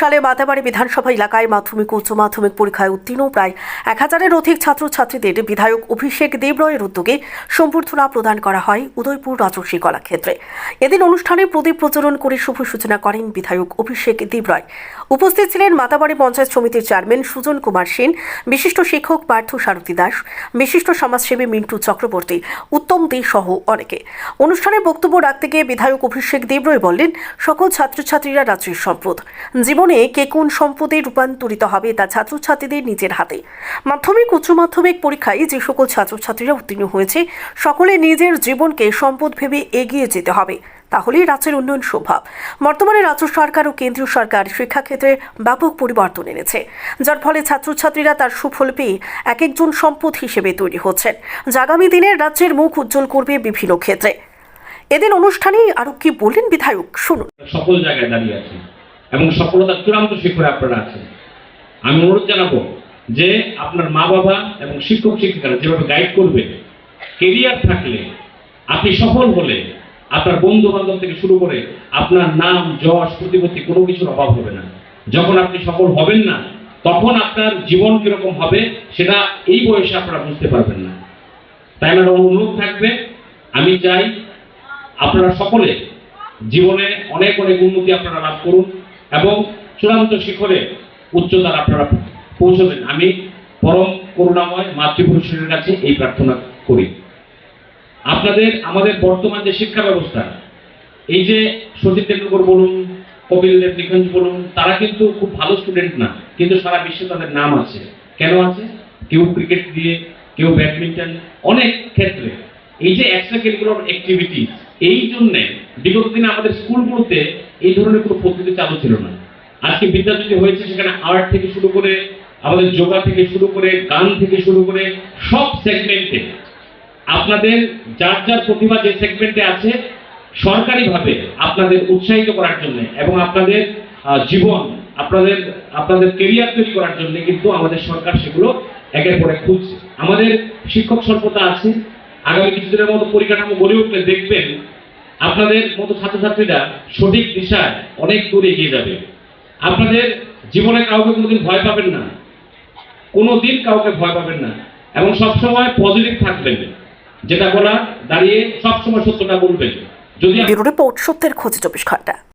সালে মাতাবাড়ি বিধানসভা এলাকায় মাধ্যমিক, উচ্চ মাধ্যমিক পরীক্ষায় উত্তীর্ণ প্রায় এক হাজারের অধিক ছাত্রছাত্রীদের বিধায়ক অভিষেক দেবরয়ের উদ্যোগে সম্বর্ধনা প্রদান করা হয় উদয়পুর রাজস্বী কলাক্ষেত্রে। এদিন অনুষ্ঠানে প্রদীপ প্রচলন করে শুভ সূচনা করেন বিধায়ক অভিষেক দেবরয়। উপস্থিত ছিলেন মাতাবাড়ি পঞ্চায়েত সমিতির চেয়ারম্যান সুজন কুমার সেন, বিশিষ্ট শিক্ষক পার্থ সারথী দাস, বিশিষ্ট সমাজসেবী মিন্টু চক্রবর্তী, উত্তম দে সহ অনেকে। অনুষ্ঠানে বক্তব্য রাখতে গিয়ে বিধায়ক অভিষেক দেবরয় বললেন, সকল ছাত্রছাত্রীরা রাজ্যের সম্পদ। জীবনে কে কোন সম্পদে রূপান্তরিত হবে তা ছাত্রছাত্রীদের নিজের হাতে। মাধ্যমিক, উচ্চ মাধ্যমিক পরীক্ষায় যে সকল ছাত্রছাত্রীরা উত্তীর্ণ হয়েছে, সকলে নিজের জীবনকে সম্পদ ভেবে এগিয়ে যেতে হবে। তাহলেই রাজ্যের উন্নয়ন সম্ভব। বর্তমানে রাজ্য সরকার ও কেন্দ্রীয় সরকার শিক্ষাক্ষেত্রে ব্যাপক পরিবর্তন এনেছে। যার ফলে ছাত্রছাত্রীরা তার সুফল পেয়ে এক একজন সম্পদ হিসেবে তৈরি হচ্ছেন। যা আগামী দিনে রাজ্যের মুখ উজ্জ্বল করবে বিভিন্ন ক্ষেত্রে। এদিন অনুষ্ঠানে আরও কি বললেন বিধায়ক, শুনুন। সকল জায়গায় দাঁড়িয়ে আছেন এবং সফলতার চূড়ান্ত শিখরে আপনারা আছেন। আমি অনুরোধ জানাব যে আপনার মা বাবা এবং শিক্ষক শিক্ষিকারা যেভাবে গাইড করবে কেরিয়ার থাকলে, আপনি সফল হলে, আপনার বন্ধু বান্ধব থেকে শুরু করে আপনার নাম, যশ, প্রতিপত্তি কোনো কিছুর অভাব হবে না। যখন আপনি সফল হবেন না, তখন আপনার জীবন কীরকম হবে সেটা এই বয়সে আপনারা বুঝতে পারবেন না। তাই আমার অনুরোধ থাকবে, আমি চাই আপনারা সকলে জীবনে অনেক অনেক উন্নতি আপনারা লাভ করুন। এবং চূড়ান্ত শিখরে উচ্চতার আপনারা পৌঁছবেন। আমি পরম করুণাময় মাতৃপুরুষের কাছে এই প্রার্থনা করি। আপনাদের, আমাদের বর্তমান যে শিক্ষা ব্যবস্থা, এই যে সচিন তেন্ডুলকর বলুন, কপিল দেব নিখঞ্জ বলুন, তারা কিন্তু খুব ভালো স্টুডেন্ট না, কিন্তু সারা বিশ্বে তাদের নাম আছে। কেন আছে? কেউ ক্রিকেট দিয়ে, কেউ ব্যাডমিন্টন অনেক ক্ষেত্রে। এই যে এক্সট্রা কারিকুলার অ্যাক্টিভিটি এই জন্য বিগত দিনে আমাদের স্কুলগুলোতে এই ধরনের কোনো পদ্ধতি চালু ছিল না। আজকে বিদ্যাজ্যোতি হয়েছে, সেখানে আর্ট থেকে শুরু করে, আমাদের যোগা থেকে শুরু করে, গান থেকে শুরু করে, সব সেগমেন্টে আপনাদের যার যার প্রতিভা যে সেগমেন্টে আছে, সরকারিভাবে আপনাদের উৎসাহিত করার জন্য এবং আপনাদের জীবন, আপনাদের আপনাদের কেরিয়ার তৈরি করার জন্য কিন্তু আমাদের সরকার সেগুলো একের পর খুঁজছে আমাদের শিক্ষক স্বল্পতা আছে আগামী কিছুদিনের মতো পরিকাঠামো গড়ে উঠলে দেখবেন আপনাদের মতো ছাত্রছাত্রীরা সঠিক দিশায় অনেক দূর এগিয়ে যাবে। আপনাদের জীবনে কাউকে কোনোদিন ভয় পাবেন না। কোনোদিন কাউকে ভয় পাবেন না। এবং সবসময় পজিটিভ থাকবেন। যেটা বলা দাঁড়িয়ে সবসময় সত্যটা বলবেন। যদি রিপোর্ট সত্যের খোঁজে চব্বিশ ঘণ্টা।